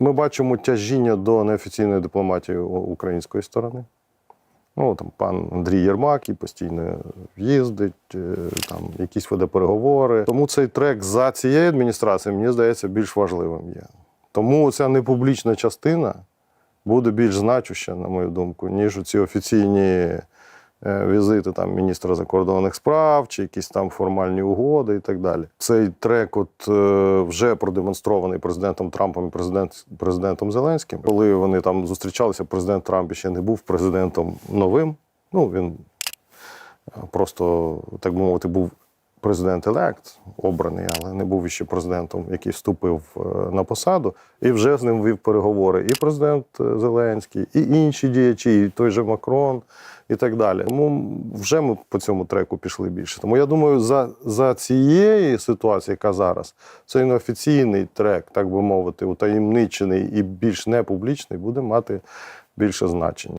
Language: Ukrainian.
Ми бачимо тяжіння до неофіційної дипломатії української сторони. Ну, там пан Андрій Єрмак і постійно їздить, е, там якісь веде переговори. Тому цей трек за цією адміністрацією, мені здається, більш важливим є. Тому ця непублічна частина буде більш значуща, на мою думку, ніж ці офіційні візити там міністра закордонних справ чи якісь там формальні угоди і так далі. Цей трек, от е, вже продемонстрований президентом Трампом і президент, президентом Зеленським. Коли вони там зустрічалися, президент Трамп ще не був президентом новим. Ну він е, просто, так би мовити, був президент-елект, обраний, але не був ще президентом, який вступив е, на посаду, і вже з ним вів переговори і президент е, Зеленський, і інші діячі, і той же Макрон, і так далі. Тому вже ми по цьому треку пішли більше. Тому я думаю, за, за цієї ситуації, яка зараз, цей неофіційний трек, так би мовити, утаємничений і більш непублічний, буде мати більше значення.